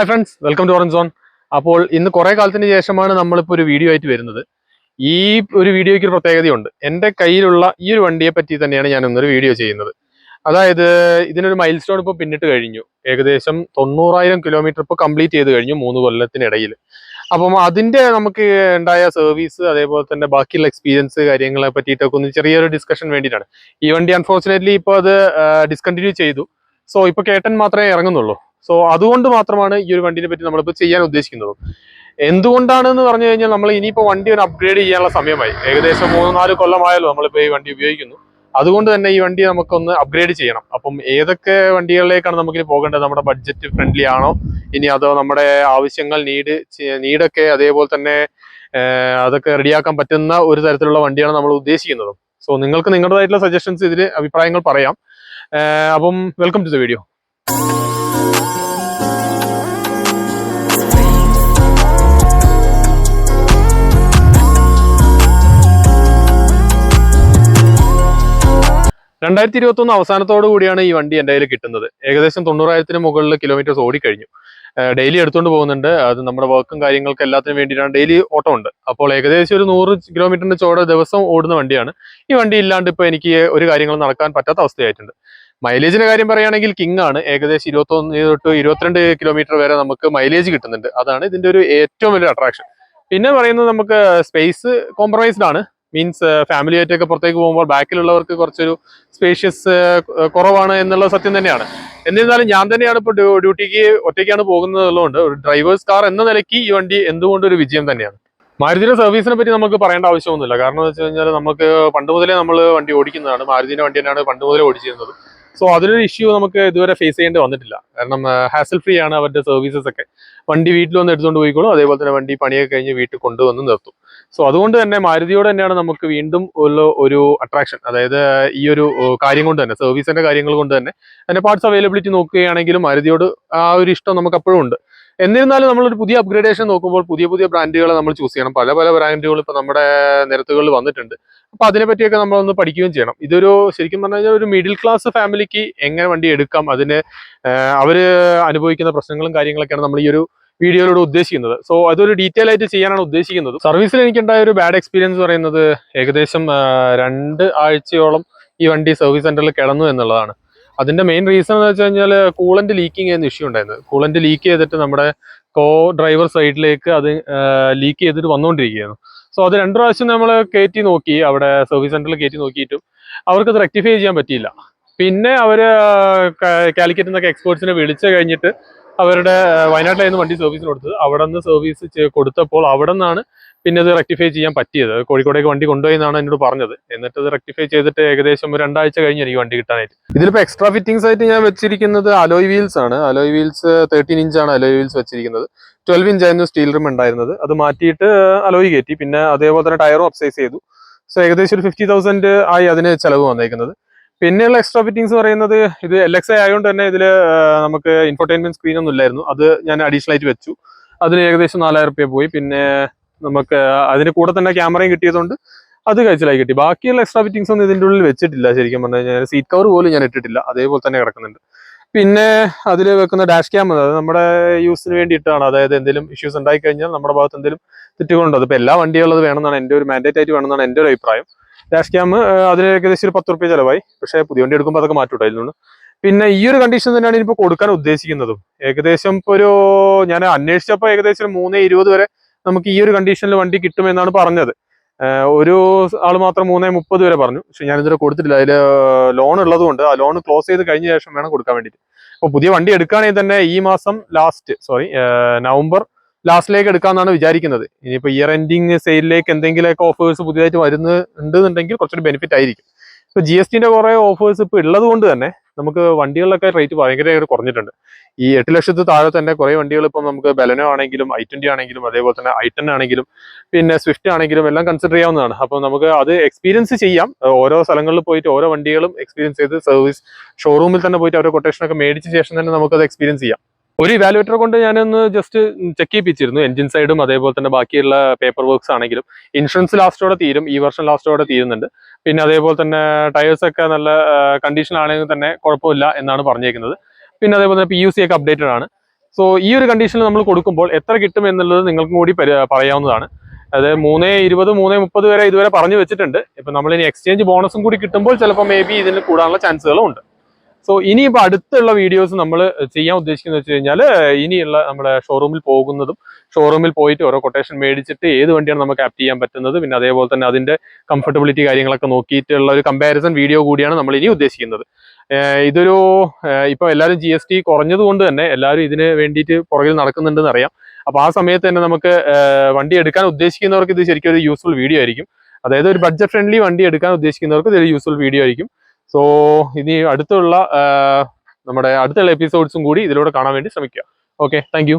Hi friends welcome to orange zone അപ്പോൾ ഇന്ന് കുറേ കാലത്തിന് ശേഷമാണ് നമ്മളിപ്പോൾ ഒരു വീഡിയോ ആയിട്ട് വരുന്നത്. ഈ ഒരു വീഡിയോയ്ക്ക് ഒരു പ്രത്യേകതയുണ്ട്. എന്റെ കയ്യിലുള്ള ഈ ഒരു വണ്ടിയെ പറ്റി തന്നെയാണ് ഞാൻ ഇന്നൊരു വീഡിയോ ചെയ്യുന്നത്. അതായത് ഇതിനൊരു മൈൽ സ്റ്റോൺ ഇപ്പോൾ പിന്നിട്ട് കഴിഞ്ഞു. ഏകദേശം തൊണ്ണൂറായിരം കിലോമീറ്റർ ഇപ്പോൾ കംപ്ലീറ്റ് ചെയ്ത് കഴിഞ്ഞു മൂന്ന് കൊല്ലത്തിനിടയിൽ. അപ്പം അതിന്റെ നമുക്ക് ഉണ്ടായ സർവീസ് അതേപോലെ തന്നെ ബാക്കിയുള്ള എക്സ്പീരിയൻസ് കാര്യങ്ങളെ പറ്റിയിട്ടൊക്കെ ഒന്ന് ചെറിയൊരു ഡിസ്കഷൻ വേണ്ടിയിട്ടാണ്. ഈ വണ്ടി അൺഫോർച്ചുനേറ്റ്ലി ഇപ്പോൾ അത് ഡിസ്കണ്ടിന്യൂ ചെയ്തു. സോ ഇപ്പോൾ കേട്ടൻ മാത്രമേ ഇറങ്ങുന്നുള്ളൂ. സോ അതുകൊണ്ട് മാത്രമാണ് ഈ ഒരു വണ്ടിനെ പറ്റി നമ്മളിപ്പോൾ ചെയ്യാൻ ഉദ്ദേശിക്കുന്നത്. എന്തുകൊണ്ടാണെന്ന് പറഞ്ഞു കഴിഞ്ഞാൽ നമ്മൾ ഇനിയിപ്പോൾ വണ്ടി ഒരു അപ്ഗ്രേഡ് ചെയ്യാനുള്ള സമയമായി. ഏകദേശം മൂന്ന് നാല് കൊല്ലമായല്ലോ നമ്മളിപ്പോൾ ഈ വണ്ടി ഉപയോഗിക്കുന്നു. അതുകൊണ്ട് തന്നെ ഈ വണ്ടി നമുക്കൊന്ന് അപ്ഗ്രേഡ് ചെയ്യണം. അപ്പം ഏതൊക്കെ വണ്ടികളിലേക്കാണ് നമുക്കിനി പോകേണ്ടത്? നമ്മുടെ ബഡ്ജറ്റ് ഫ്രണ്ട്ലി ആണോ? ഇനി അതോ നമ്മുടെ ആവശ്യങ്ങൾ നീഡ് നീഡൊക്കെ അതേപോലെ തന്നെ അതൊക്കെ റെഡിയാക്കാൻ പറ്റുന്ന ഒരു തരത്തിലുള്ള വണ്ടിയാണ് നമ്മൾ ഉദ്ദേശിക്കുന്നത്. സോ നിങ്ങൾക്ക് നിങ്ങളുടേതായിട്ടുള്ള സജഷൻസ് ഇതിൽ അഭിപ്രായങ്ങൾ പറയാം. അപ്പം വെൽക്കം ടു ദ വീഡിയോ രണ്ടായിരത്തി ഇരുപത്തി ഒന്ന് അവസാനത്തോടു കൂടിയാണ് ഈ വണ്ടി എന്റെ കയ്യിൽ കിട്ടുന്നത്. ഏകദേശം തൊണ്ണൂറായിരത്തിന് മുകളിൽ കിലോമീറ്റേഴ്സ് ഓടിക്കഴിഞ്ഞു. ഡെയിലി എടുത്തുകൊണ്ട് പോകുന്നുണ്ട്. അത് നമ്മുടെ വർക്കും കാര്യങ്ങൾക്കും എല്ലാത്തിനും വേണ്ടിയിട്ടാണ്. ഡെയിലി ഓട്ടം ഉണ്ട്. അപ്പോൾ ഏകദേശം ഒരു നൂറ് കിലോമീറ്ററിന്റെ ചോട് ദിവസം ഓടുന്ന വണ്ടിയാണ്. ഈ വണ്ടി ഇല്ലാണ്ട് ഇപ്പോൾ എനിക്ക് ഒരു കാര്യങ്ങളും നടക്കാൻ പറ്റാത്ത അവസ്ഥയായിട്ടുണ്ട്. മൈലേജിന്റെ കാര്യം പറയുകയാണെങ്കിൽ കിങ് ആണ്. ഏകദേശം ഇരുപത്തൊന്ന് തൊട്ട് ഇരുപത്തിരണ്ട് കിലോമീറ്റർ വരെ നമുക്ക് മൈലേജ് കിട്ടുന്നുണ്ട്. അതാണ് ഇതിന്റെ ഒരു ഏറ്റവും വലിയ അട്രാക്ഷൻ പിന്നെ പറയുന്നത് നമുക്ക് സ്പേസ് കോംപ്രമൈസ്ഡ് ആണ്. മീൻസ് ഫാമിലി ആയിട്ടൊക്കെ പുറത്തേക്ക് പോകുമ്പോൾ ബാക്കിലുള്ളവർക്ക് കുറച്ചൊരു സ്പേഷ്യസ് കുറവാണ് എന്നുള്ള സത്യം തന്നെയാണ്. എന്നിരുന്നാലും ഞാൻ തന്നെയാണ് ഇപ്പോൾ ഡ്യൂട്ടിക്ക് ഒറ്റയ്ക്കാണ് പോകുന്നത് ഉള്ളതുകൊണ്ട് ഒരു ഡ്രൈവേഴ്സ് കാർ എന്ന നിലയ്ക്ക് ഈ വണ്ടി എന്തുകൊണ്ട് ഒരു വിജയം തന്നെയാണ്. മാരുതിയുടെ സർവീസിനെ പറ്റി നമുക്ക് പറയേണ്ട ആവശ്യമൊന്നുമില്ല. കാരണം എന്ന് വെച്ച് കഴിഞ്ഞാൽ നമുക്ക് പണ്ട് മുതലേ നമ്മൾ വണ്ടി ഓടിക്കുന്നതാണ്. മാരുതിന്റെ വണ്ടി തന്നെയാണ് പണ്ട് മുതലേ ഓടിച്ചിരുന്നത്. സോ അതിലൊരു ഇഷ്യൂ നമുക്ക് ഇതുവരെ ഫേസ് ചെയ്യേണ്ടി വന്നിട്ടില്ല. കാരണം ഹാസൽ ഫ്രീ ആണ് അവരുടെ സർവീസസ് ഒക്കെ. വണ്ടി വീട്ടിൽ വന്ന് എടുത്തുകൊണ്ട് പോയിക്കോളും. അതേപോലെ തന്നെ വണ്ടി പണിയൊക്കെ കഴിഞ്ഞ് വീട്ടിൽ കൊണ്ടുവന്ന് നിർത്തും. സോ അതുകൊണ്ട് തന്നെ മാരുതിയോട് തന്നെയാണ് നമുക്ക് വീണ്ടും ഉള്ള ഒരു അട്രാക്ഷൻ അതായത് ഈ ഒരു കാര്യം കൊണ്ട് തന്നെ സർവീസിന്റെ കാര്യങ്ങൾ കൊണ്ട് തന്നെ അതിന്റെ പാർട്സ് അവൈലബിലിറ്റി നോക്കുകയാണെങ്കിലും മാരുതിയോട് ആ ഒരു ഇഷ്ടം നമുക്ക് അപ്പോഴും ഉണ്ട്. എന്നിരുന്നാലും നമ്മളൊരു പുതിയ അപ്ഗ്രേഡേഷൻ നോക്കുമ്പോൾ പുതിയ പുതിയ ബ്രാൻഡുകളെ നമ്മൾ ചൂസ് ചെയ്യണം. പല പല ബ്രാൻഡുകൾ ഇപ്പൊ നമ്മുടെ നിരത്തുകളിൽ വന്നിട്ടുണ്ട്. അപ്പൊ അതിനെ പറ്റിയൊക്കെ നമ്മളൊന്ന് പഠിക്കുകയും ചെയ്യണം. ഇതൊരു ശരിക്കും പറഞ്ഞു കഴിഞ്ഞാൽ ഒരു മിഡിൽ ക്ലാസ് ഫാമിലിക്ക് എങ്ങനെ വണ്ടി എടുക്കാം? അതിന് അവർ അനുഭവിക്കുന്ന പ്രശ്നങ്ങളും കാര്യങ്ങളൊക്കെയാണ് നമ്മൾ ഈ ഒരു വീഡിയോയിലൂടെ ഉദ്ദേശിക്കുന്നത്. സോ അതൊരു ഡീറ്റെയിൽ ആയിട്ട് ചെയ്യാനാണ് ഉദ്ദേശിക്കുന്നത്. സർവീസിൽ എനിക്കുണ്ടായ ഒരു ബാഡ് എക്സ്പീരിയൻസ് പറയുന്നത് ഏകദേശം രണ്ട് ആഴ്ചയോളം ഈ വണ്ടി സർവീസ് സെന്ററിൽ കിടന്നു എന്നുള്ളതാണ്. അതിന്റെ മെയിൻ റീസൺ എന്ന് വെച്ച് കഴിഞ്ഞാൽ കൂളന്റ് ലീക്കിംഗ് ചെയ്യുന്ന ഇഷ്യൂ ഉണ്ടായിരുന്നു കൂളന്റ് ലീക്ക് ചെയ്തിട്ട് നമ്മുടെ കോ ഡ്രൈവർ സൈഡിലേക്ക് അത് ലീക്ക് ചെയ്തിട്ട് വന്നുകൊണ്ടിരിക്കുകയാണ് സോ അത് രണ്ടു പ്രാവശ്യം നമ്മൾ കയറ്റി നോക്കി അവിടെ സർവീസ് സെന്ററിൽ കയറ്റി നോക്കിയിട്ടും അവർക്ക് അത് റെക്ടിഫൈ ചെയ്യാൻ പറ്റിയില്ല. പിന്നെ അവർ കാലിക്കറ്റ് നിന്നൊക്കെ എക്സ്പേർട്സിനെ വിളിച്ചു കഴിഞ്ഞിട്ട് അവരുടെ വയനാട്ടിലായിരുന്നു വണ്ടി സർവീസിന് കൊടുത്തത്. അവിടെ നിന്ന് സർവീസ് കൊടുത്തപ്പോൾ അവിടെ നിന്നാണ് പിന്നെ അത് റെക്ടിഫൈ ചെയ്യാൻ പറ്റിയത്. കോഴിക്കോടേക്ക് വണ്ടി കൊണ്ടുപോയെന്നാണ് എന്നോട് പറഞ്ഞത്. എന്നിട്ട് അത് റെക്ടിഫൈ ചെയ്തിട്ട് ഏകദേശം രണ്ടാഴ്ച കഴിഞ്ഞ് എനിക്ക് വണ്ടി കിട്ടാനായിട്ട്. ഇതിലിപ്പോൾ എക്സ്ട്രാ ഫിറ്റിംഗ്സ് ആയിട്ട് ഞാൻ വെച്ചിരിക്കുന്നത് അലോയ് വീൽസ് ആണ്. അലോയ് വീൽസ് തേർട്ടീൻ ഇഞ്ചാണ് അലോയ് വീൽസ് വെച്ചിരിക്കുന്നത്. ട്വൽവ് ഇഞ്ച് ആയിരുന്നു സ്റ്റീൽ റിം ഉണ്ടായിരുന്നത്. അത് മാറ്റിയിട്ട് അലോയ് കയറ്റി. പിന്നെ അതേപോലെ തന്നെ ടയറും അപ്സൈസ് ചെയ്തു. സോ ഏകദേശം ഒരു ഫിഫ്റ്റി തൗസൻഡ് ആയി അതിന് ചിലവ് വന്നേക്കുന്നത്. പിന്നെയുള്ള എക്സ്ട്രാ ഫിറ്റിംഗ്സ് പറയുന്നത് ഇത് എൽ എക്സ് ഐ ആയതുകൊണ്ട് തന്നെ ഇതിൽ നമുക്ക് ഇൻഫർടൈൻമെന്റ് സ്ക്രീൻ ഒന്നും ഇല്ലായിരുന്നു. അത് ഞാൻ അഡീഷണൽ ആയിട്ട് വെച്ചു. അതിന് ഏകദേശം നാലായിരം റുപ്യ പോയി. പിന്നെ നമുക്ക് അതിന് കൂടെ തന്നെ ക്യാമറയും കിട്ടിയതുകൊണ്ട് അത് കഴിച്ചിലായി കിട്ടി. ബാക്കിയുള്ള എക്സ്ട്രാ ഫിറ്റിംഗ്സ് ഒന്നും ഇതിന്റെ ഉള്ളിൽ വെച്ചിട്ടില്ല ശരിക്കും പറഞ്ഞു കഴിഞ്ഞാൽ സീറ്റ് കവർ പോലും ഞാൻ ഇട്ടിട്ടില്ല. അതേപോലെ തന്നെ കിടക്കുന്നുണ്ട്. പിന്നെ അതിൽ വെക്കുന്ന ഡാഷ് ക്യാം അത് നമ്മുടെ യൂസിന് വേണ്ടിയിട്ടാണ്. അതായത് എന്തെങ്കിലും ഇഷ്യൂസ് ഉണ്ടായി കഴിഞ്ഞാൽ നമ്മുടെ ഭാഗത്ത് എന്തെങ്കിലും തെറ്റുകളുണ്ടോ. അതിപ്പോൾ എല്ലാ വണ്ടികളും വേണമെന്നാണ് എന്റെ ഒരു മാൻഡേറ്റ് ആയിട്ട് വേണമെന്നാണ് എന്റെ ഒരു അഭിപ്രായം. ഡാഷ് ക്യാം അതിന് ഏകദേശം ഒരു പത്ത് റുപ്യ ചിലവായി. പക്ഷേ പുതിയ വണ്ടി എടുക്കുമ്പോൾ അതൊക്കെ മാറ്റൂട്ടോ അതിൽ പിന്നെ ഈ ഒരു കണ്ടീഷൻ തന്നെയാണ് ഇനിയിപ്പോൾ കൊടുക്കാൻ ഉദ്ദേശിക്കുന്നതും. ഏകദേശം ഇപ്പോൾ ഒരു ഞാൻ അന്വേഷിച്ചപ്പോൾ ഏകദേശം മൂന്ന് ഇരുപത് വരെ നമുക്ക് ഈ ഒരു കണ്ടീഷനിൽ വണ്ടി കിട്ടുമെന്നാണ് പറഞ്ഞത്. ഒരു ആൾ മാത്രം മൂന്നേ മുപ്പത് വരെ പറഞ്ഞു. പക്ഷെ ഞാൻ ഇതുവരെ കൊടുത്തിട്ടില്ല. അതിൽ ലോൺ ഉള്ളത് കൊണ്ട് ആ ലോൺ ക്ലോസ് ചെയ്ത് കഴിഞ്ഞ ശേഷം വേണം കൊടുക്കാൻ വേണ്ടിയിട്ട്. അപ്പോൾ പുതിയ വണ്ടി എടുക്കുകയാണെങ്കിൽ തന്നെ ഈ മാസം ലാസ്റ്റ് സോറി നവംബർ ലാസ്റ്റിലേക്ക് എടുക്കാമെന്നാണ് വിചാരിക്കുന്നത്. ഇനിയിപ്പോൾ ഇയർ എൻഡിങ് സെയിലിലേക്ക് എന്തെങ്കിലുമൊക്കെ ഓഫേഴ്സ് പുതിയതായിട്ട് വരുന്നുണ്ടെന്നുണ്ടെങ്കിൽ കുറച്ചൊരു ബെനിഫിറ്റ് ആയിരിക്കും. ഇപ്പോൾ ജി എസ് ടിന്റെ കുറേ ഓഫേഴ്സ് ഇപ്പോൾ ഉള്ളത് കൊണ്ട് തന്നെ നമുക്ക് വണ്ടികളിലൊക്കെ റേറ്റ് ഭയങ്കര കുറഞ്ഞിട്ടുണ്ട്. ഈ എട്ട് ലക്ഷത്തിൽ താഴെ തന്നെ കുറേ വണ്ടികൾ ഇപ്പം നമുക്ക് ബലനോ ആണെങ്കിലും ഐ ട്വന്റി ആണെങ്കിലും അതേപോലെ തന്നെ ഐ ടെൻ ആണെങ്കിലും പിന്നെ സ്വിഫ്റ്റ് ആണെങ്കിലും എല്ലാം കൺസിഡർ ചെയ്യാവുന്നതാണ്. അപ്പോൾ നമുക്ക് അത് എക്സ്പീരിയൻസ് ചെയ്യാം. ഓരോ സ്ഥലങ്ങളിൽ പോയിട്ട് ഓരോ വണ്ടികളും എക്സ്പീരിയൻസ് ചെയ്ത് സർവീസ് ഷോറൂമിൽ തന്നെ പോയിട്ട് അവരുടെ കൊട്ടേഷനൊക്കെ മേടിച്ച ശേഷം തന്നെ നമുക്കത് എക്സ്പീരിയൻസ് ചെയ്യാം. ഒരു ഇവാലുവേറ്റർ കൊണ്ട് ഞാനൊന്ന് ജസ്റ്റ് ചെക്ക് ചെയ്യിപ്പിച്ചിരുന്നു. എഞ്ചിൻ സൈഡും അതേപോലെ തന്നെ ബാക്കിയുള്ള പേപ്പർ വർക്ക്സ് ആണെങ്കിലും. ഇൻഷുറൻസ് ലാസ്റ്റോടെ തീരും. ഈ വർഷം ലാസ്റ്റോടെ തീരുന്നുണ്ട്. പിന്നെ അതേപോലെ തന്നെ ടയേഴ്സ് ഒക്കെ നല്ല കണ്ടീഷൻ ആണെങ്കിൽ തന്നെ കുഴപ്പമില്ല എന്നാണ് പറഞ്ഞേക്കുന്നത്. പിന്നെ അതേപോലെ തന്നെ പി യു സി ഒക്കെ അപ്ഡേറ്റഡ് ആണ്. സോ ഈ ഒരു കണ്ടീഷനിൽ നമ്മൾ കൊടുക്കുമ്പോൾ എത്ര കിട്ടും എന്നുള്ളത് നിങ്ങൾക്കും കൂടി പറയാവുന്നതാണ്. അത് മൂന്ന് ഇരുപത് മൂന്ന് മുപ്പത് വരെ ഇതുവരെ പറഞ്ഞു വെച്ചിട്ടുണ്ട്. ഇപ്പൊ നമ്മൾ ഇനി എക്സ്ചേഞ്ച് ബോണസും കൂടി കിട്ടുമ്പോൾ ചിലപ്പോൾ മേ ബി ഇതിന് കൂടാനുള്ള ചാൻസുകളും ഉണ്ട്. സോ ഇനിയിപ്പോൾ അടുത്തുള്ള വീഡിയോസ് നമ്മൾ ചെയ്യാൻ ഉദ്ദേശിക്കുന്നത് വെച്ച് കഴിഞ്ഞാൽ ഇനിയുള്ള നമ്മുടെ ഷോറൂമിൽ പോകുന്നതും ഷോറൂമിൽ പോയിട്ട് ഓരോ കൊട്ടേഷൻ മേടിച്ചിട്ട് ഏത് വണ്ടിയാണ് നമുക്ക് ആപ്റ്റ് ചെയ്യാൻ പറ്റുന്നത് പിന്നെ അതേപോലെ തന്നെ അതിന്റെ കംഫർട്ടബിലിറ്റി കാര്യങ്ങളൊക്കെ നോക്കിയിട്ടുള്ള ഒരു കമ്പാരിസൺ വീഡിയോ കൂടിയാണ് നമ്മൾ ഇനി ഉദ്ദേശിക്കുന്നത്. ഇതൊരു ഇപ്പൊ എല്ലാവരും ജി എസ് ടി കുറഞ്ഞത് കൊണ്ട് തന്നെ എല്ലാവരും ഇതിന് വേണ്ടിയിട്ട് പുറകിൽ നടക്കുന്നുണ്ടെന്ന് അറിയാം. അപ്പൊ ആ സമയത്ത് തന്നെ നമുക്ക് വണ്ടി എടുക്കാൻ ഉദ്ദേശിക്കുന്നവർക്ക് ഇത് ശരിക്കും ഒരു യൂസ്ഫുൾ വീഡിയോ ആയിരിക്കും. അതായത് ഒരു ബഡ്ജറ്റ് ഫ്രണ്ട്ലി വണ്ടി എടുക്കാൻ ഉദ്ദേശിക്കുന്നവർക്ക് ഇതൊരു യൂസ്ഫുൾ വീഡിയോ ആയിരിക്കും. സോ ഇനി അടുത്തുള്ള നമ്മുടെ അടുത്തുള്ള എപ്പിസോഡ്സും കൂടി ഇതിലൂടെ കാണാൻ വേണ്ടി ശ്രമിക്കുക. Okay thank